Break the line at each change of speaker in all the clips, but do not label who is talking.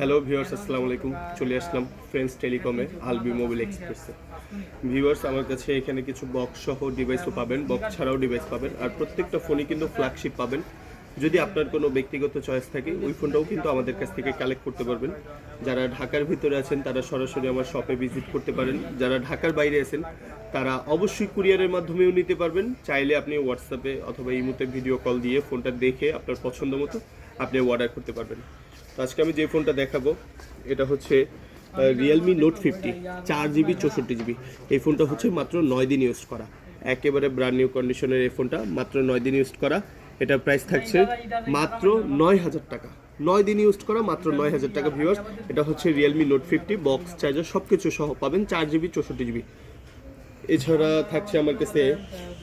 Hello viewers আসসালামু আলাইকুম। চলে আসলাম ফ্রেন্ডস টেলিকমে আলবি মোবাইল এক্সপ্রেসে ভিউয়ার্স আমার কাছে এখানে কিছু বক্স সহ ডিভাইসও পাবেন। বক্স ছাড়াও ডিভাইস পাবেন। আর প্রত্যেকটা ফোনই কিন্তু ফ্ল্যাগশিপ পাবেন। যদি আপনার কোনো ব্যক্তিগত চয়েস থাকে, ওই ফোনটাও কিন্তু আমাদের কাছ থেকে কালেক্ট করতে পারবেন। যারা ঢাকার ভিতরে আছেন, তারা সরাসরি আমার শপে ভিজিট করতে পারেন। যারা ঢাকার বাইরে আছেন, তারা অবশ্যই কুরিয়ারের মাধ্যমেও নিতে পারবেন। চাইলে আপনি হোয়াটসঅ্যাপে অথবা ইমোতে ভিডিও কল দিয়ে ফোনটা দেখে আপনার পছন্দ মতো আপনি অর্ডার করতে পারবেন। আজকে আমি যে ফোনটা দেখাবো, এটা হচ্ছে রিয়েলমি নোট ফিফটি চার জিবি চৌষট্টি জিবি এই ফোনটা হচ্ছে মাত্র নয় দিন ইউজ করা। একেবারে ব্র্যান্ড নিউ কন্ডিশনের এই ফোনটা, মাত্র নয় দিন ইউজ করা। এটার প্রাইস থাকছে মাত্র নয় হাজার টাকা। নয় দিন ইউজ করা, মাত্র নয় হাজার টাকা ভিউয়ার্স এটা হচ্ছে Realme Note fifty box charger সব কিছু সহ পাবেন চার জিবি চৌষট্টি জিবি এছাড়া থাকছে আমার কাছে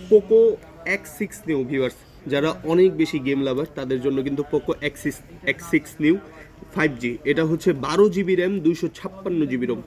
Poco X six Neo viewers যারা অনেক বেশি গেম লাভার তাদের জন্য কিন্তু Poco X X six Neo five G এটা হচ্ছে বারো জিবি র্যাম দুইশো ছাপ্পান্ন জিবি রোম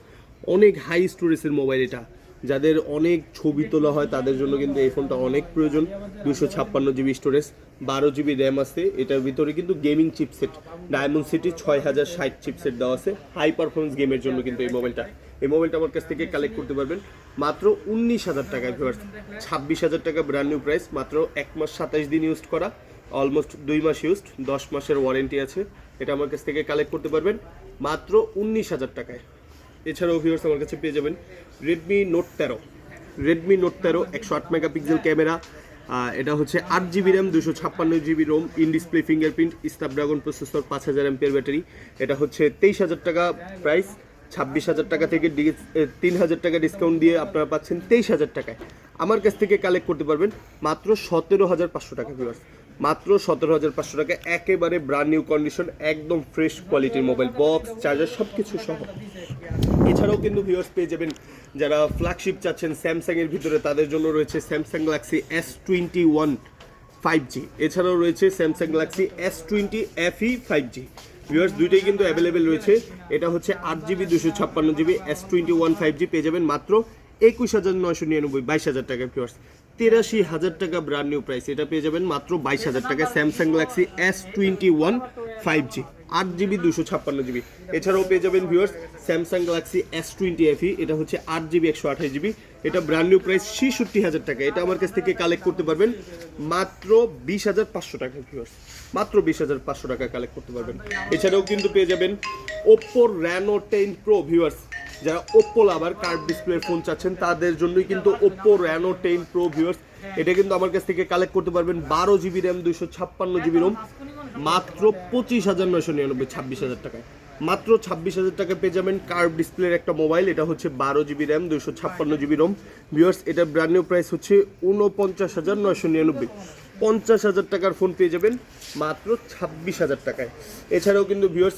অনেক হাই স্টোরেজের মোবাইল এটা। যাদের অনেক ছবি তোলা হয়, তাদের জন্য কিন্তু এই ফোনটা অনেক প্রয়োজন দুশো ছাপ্পান্ন জিবি স্টোরেজ বারো জিবি র্যাম আছে। এটার ভিতরে কিন্তু গেমিং চিপসেট ডায়মন্ড সিটি ছয় হাজার ষাট চিপসেট দেওয়া আছে। হাই পারফরমেন্স গেমের জন্য কিন্তু এই মোবাইলটা এই মোবাইলটা আমার কাছ থেকে কালেক্ট করতে পারবেন। মাত্র উনিশ হাজার টাকায় ভিউয়ার্স ছাব্বিশ হাজার টাকা ব্র্যান্ড নিউ প্রাইস মাত্র এক মাস সাতাইশ দিন ইউজ করা। অলমোস্ট দুই মাস ইউজড দশ মাসের ওয়ারেন্টি আছে। এটা আমার কাছ থেকে কালেক্ট করতে পারবেন। মাত্র উনিশ হাজার টাকায়। এছাড়াও ভিউয়ার্স আমার কাছে পেয়ে যাবেন রেডমি নোট তেরো। রেডমি নোট তেরো, একশো আট মেগাপিক্সেল ক্যামেরা। এটা হচ্ছে আট জিবি র্যাম দুশো ছাপ্পান্ন GB ROM in display fingerprint Snapdragon processor পাঁচ হাজার এমপিয়ার ব্যাটারি এটা হচ্ছে তেইশ হাজার টাকা প্রাইস ছাব্বিশ হাজার টাকা থেকে তিন হাজার টাকা ডিসকাউন্ট দিয়ে আপনারা পাচ্ছেন তেইশ হাজার টাকায়। আমার কাছ থেকে কালেক্ট করতে পারবেন মাত্র সতেরো হাজার পাঁচশো টাকা ভিউয়ার্স মাত্র সতেরো হাজার পাঁচশো টাকা, একেবারে ব্র্যান্ড নিউ কন্ডিশন একদম ফ্রেশ কোয়ালিটির মোবাইল বক্স চার্জার সব কিছু সহ। এছাড়াও কিন্তু ভিউয়ার্স পেয়ে যাবেন যারা ফ্ল্যাগশিপ চাচ্ছেন স্যামসাং এর ভিতরে, তাদের জন্য রয়েছে Samsung Galaxy S twenty one five G এছাড়াও রয়েছে Samsung Galaxy S twenty FE five G viewers দুইটাই কিন্তু অ্যাভেলেবেল রয়েছে। এটা হচ্ছে আট জিবি দুশো ছাপ্পান্ন GB S twenty one five G পেয়ে যাবেন মাত্র একুশ হাজার নয়শো নিরানব্বই, বাইশ হাজার টাকা ভিউয়ার্স তেরাশি হাজার টাকা ব্র্যান্ড নিউ প্রাইস এটা পেয়ে যাবেন মাত্র বাইশ হাজার টাকা Samsung Galaxy S twenty one five G আট জিবি দুশো ছাপ্পান্ন জিবি এছাড়াও পেয়ে যাবেন viewers Samsung Galaxy S twenty FE এটা হচ্ছে আট জিবি একশো আঠাশ জিবি এটা ব্র্যান্ড নিউ প্রাইস ছেষট্টি হাজার টাকা। এটা আমার কাছ থেকে কালেক্ট করতে পারবেন মাত্র বিশ হাজার পাঁচশো টাকা ভিউয়ার্স মাত্র বিশ হাজার পাঁচশো টাকা কালেক্ট করতে পারবেন। এছাড়াও কিন্তু পেয়ে যাবেন ওপ্পোর র্যানো টেন প্রো ভিউয়ার্স যারা Oppo lover curve display phone চাচ্ছেন, তাদের জন্যই কিন্তু Oppo Reno ten pro viewers এটা কিন্তু আমার কাছ থেকে কালেক্ট করতে পারবেন বারো জিবি র্যাম দুইশো ছাপ্পান্ন জিবি রোম মাত্র পঁচিশ হাজার নয়শো নিরানব্বই, ছাব্বিশ হাজার টাকায়। মাত্র ছাব্বিশ হাজার টাকা পেয়ে যাবেন কার্ভ ডিসপ্লের একটা মোবাইল, এটা হচ্ছে বারো জিবি র্যাম, দুইশো ছাপ্পান্ন জিবি রোম ভিউয়ার্স এটা ব্র্যান্ড নিউ প্রাইস হচ্ছে উনপঞ্চাশ হাজার নয়শো নিরানব্বই। পঞ্চাশ হাজার টাকার ফোন পেয়ে যাবেন মাত্র ছাব্বিশ হাজার টাকায়। এছাড়াও কিন্তু ভিউয়ার্স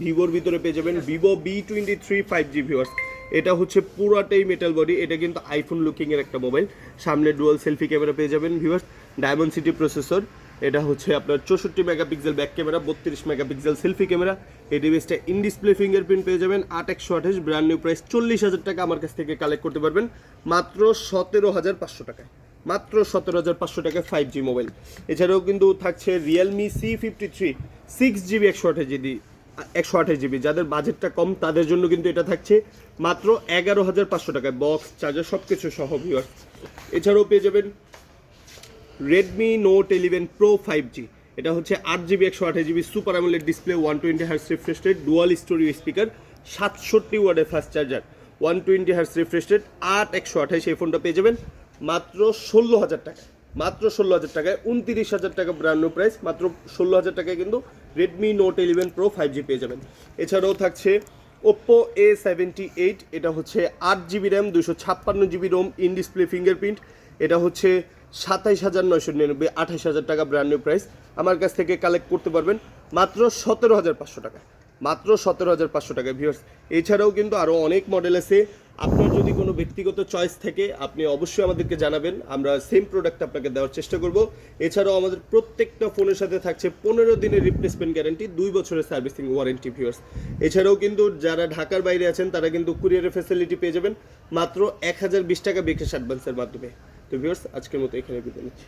ভিভোর ভিতরে পেয়ে যাবেন Vivo V twenty three five G viewers এটা হচ্ছে পুরাটাই মেটাল বডি এটা কিন্তু আইফোন লুকিংয়ের একটা মোবাইল। সামনে ডুয়াল সেলফি ক্যামেরা পেয়ে যাবেন ভিউয়ার্স ডায়মন্ড সিটি প্রসেসর এটা হচ্ছে আপনার চৌষট্টি মেগাপিক্সেল ব্যাক ক্যামেরা, বত্রিশ মেগাপিক্সেল সেলফি ক্যামেরা। এই ডিভাইসটা ইন ডিসপ্লে ফিঙ্গারপ্রিন্ট পেয়ে যাবেন, আট একশো আঠাশ ব্র্যান্ড নিউ প্রাইস চল্লিশ হাজার টাকা আমার কাছ থেকে কালেক্ট করতে পারবেন, মাত্র সতেরো হাজার পাঁচশো টাকায়। মাত্র সতেরো হাজার পাঁচশো টাকায় ফাইভ জি মোবাইল এছাড়াও কিন্তু থাকছে Realme C fifty three six GB একশো আঠাশ জিবি একশো আঠাশ জিবি যাদের বাজেটটা কম, তাদের জন্য কিন্তু এটা থাকছে মাত্র এগারো হাজার পাঁচশো টাকায়। বক্স চার্জার সব কিছু সহ ভিউয়ার এছাড়াও পেয়ে যাবেন Redmi Note eleven pro five G এটা হচ্ছে আট জিবি একশো আঠাশ GB super AMOLED display one twenty hertz refresh rate dual stereo speaker সাতষট্টি ওয়ার্ডের fast charger one twenty hertz refresh rate আট, একশো আঠাশ এই ফোনটা পেয়ে যাবেন। মাত্র ষোলো হাজার টাকা মাত্র ষোলো হাজার টাকায়, উনত্রিশ হাজার টাকা ব্র্যান্ড প্রাইস মাত্র ষোলো হাজার টাকায় কিন্তু Redmi Note eleven pro five G পেয়ে যাবেন। এছাড়াও থাকছে ওপ্পো এ সেভেন্টি এইট এটা হচ্ছে আট জিবি র্যাম দুশো ছাপ্পান্ন GB ROM in display fingerprint এটা হচ্ছে সাতাইশ হাজার নয়শো নিরানব্বই আঠাশ হাজার টাকা ব্র্যান্ড নিউ প্রাইস আমার কাছ থেকে কালেক্ট করতে পারবেন মাত্র সতেরো হাজার পাঁচশো টাকা। মাত্র সতেরো হাজার পাঁচশো টাকা ভিউয়ার্স এছাড়াও কিন্তু আরও অনেক মডেল আছে। আপনার যদি কোনো ব্যক্তিগত চয়েস থাকে, আপনি অবশ্যই আমাদেরকে জানাবেন। আমরা সেম প্রোডাক্ট আপনাকে দেওয়ার চেষ্টা করব। এছাড়াও আমাদের প্রত্যেকটা ফোনের সাথে থাকছে পনেরো দিনের রিপ্লেসমেন্ট গ্যারান্টি দুই বছরের সার্ভিসিং ওয়ারেন্টি ভিউয়ার্স এছাড়াও কিন্তু যারা ঢাকার বাইরে আছেন, তারা কিন্তু কুরিয়ারের ফ্যাসিলিটি পেয়ে যাবেন মাত্র এক হাজার বিশ টাকা বিকাশ অ্যাডভান্সের মাধ্যমে। তো ভিউয়ার্স আজকের মতো এখানে বিদায় নিচ্ছি।